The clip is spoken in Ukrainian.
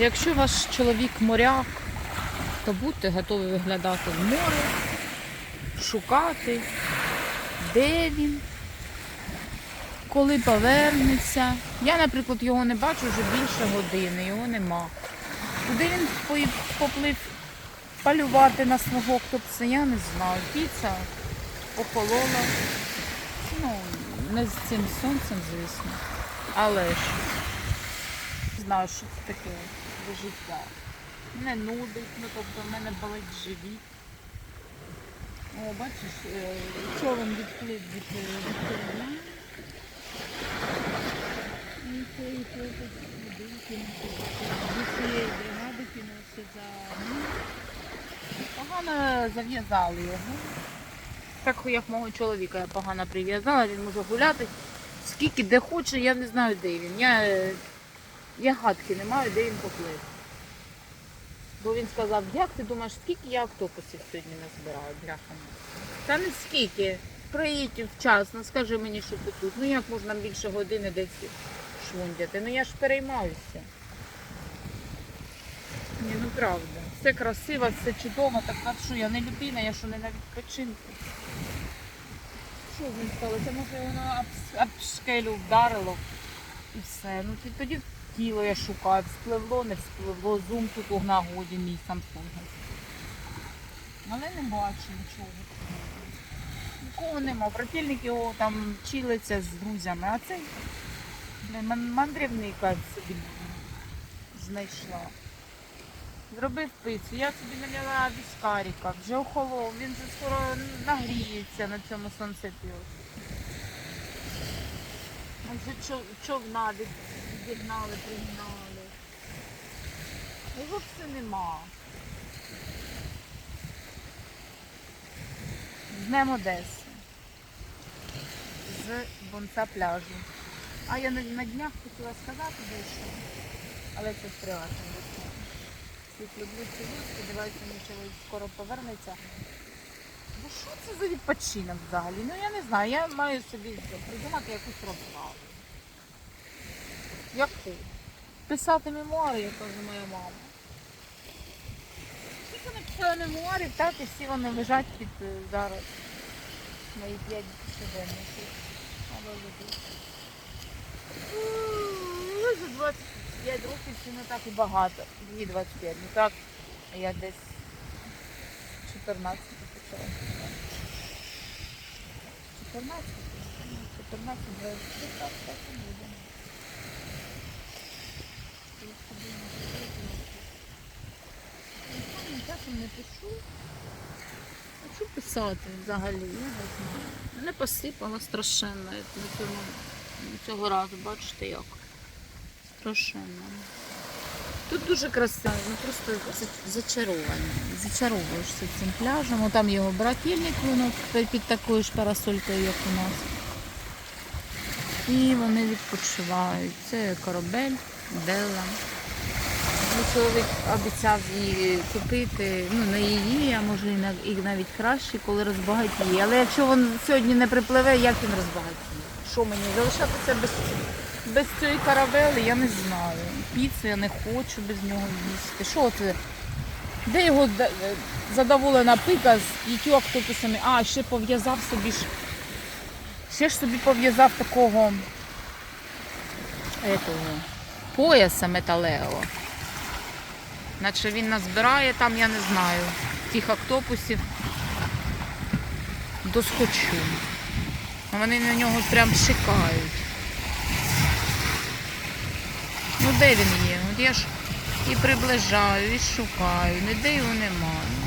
Якщо ваш чоловік моряк, то будьте готові виглядати в море, шукати, де він, коли повернеться. Я, наприклад, його не бачу вже більше години, його нема. Куди він поплив полювати на свого октопуса, я не знаю. Піца охолола. Ну, не з цим сонцем, звісно. Але ж знаю, що це таке за життя. Мене нудить, ну тобто в мене болить живіт. О, бачиш, е, човен відплив від, е, корабля. І один до цієї бригади за ним. Погано зав'язали його. Так як мого чоловіка я погано прив'язала, він може гуляти скільки де хоче, я не знаю, де він. Я, е, я гадки не маю, де він поплив. Бо він сказав, як ти думаєш, скільки я октопусів сьогодні назбираю, бляха. Та не скільки. Приїдь вчасно, скажи мені, що ти тут. Ну як можна більше години десь швундяти? Ну я ж переймаюся. Ні, ну правда. Все красиво, все чудово, так а що я не людина, я що не на відпочинку. Що з ним сталося? Може воно об, об шкелю вдарило і все. Ну тоді тіло я шукаю, вспливло, не вспливло, зум тут у нагоді мій Samsung. Але не бачу нічого. Нікого нема. Противник його там чилиться з друзями, а цей мандрівника собі знайшла. Зробив пиццю, я собі наляла віскаріка, вже охолов, він же скоро нагріється на цьому сонцепі. Вже човна від- відігнали, пригнали. Його все нема. З Днем Одеси. З бонца пляжу. А я на, на днях хотіла сказати дещо, але це приватно. Всіх люблю цілую, сподіваюся, мій чоловік скоро повернеться. Ну що це за відпочинок взагалі? Ну я не знаю, я маю собі придумати якусь розвагу. Яку? Писати мемуари, як каже моя мама. Скільки написала мемуарів, так і всі вони лежать під е, зараз. Мої п'ять щоденників. Ну, за 25 років це не так і багато. Дві 25, ну так. Я десь 14 почала. 14, ну, 14, 23, так, так і буде. Я собі не пишу. Останнім часом не пишу. А що писати взагалі? Мене посипало страшенно цього разу, бачите як. Страшенно. Тут дуже красиво, ну просто за- зачаровані. Зачаровуєшся цим пляжем. Там його брательник воно під такою ж парасолькою, як у нас. І вони відпочивають. Це корабель, Белла. Чоловік обіцяв її купити, ну не її, а може і, на, навіть краще, коли розбагатіє. Але якщо він сьогодні не припливе, як він розбагатіє? Що мені залишатися без, без цієї каравели, я не знаю. Піцу я не хочу без нього їсти. Що це? Де його е, задоволена пика з п'ятью октопусами? А, ще пов'язав собі ж. Ще ж собі пов'язав такого етого, пояса металевого. Наче він назбирає там, я не знаю, тих октопусів доскочу. Вони на нього прям чекають. Ну де він є? От я ж і приближаю, і шукаю, ніде його нема. Ну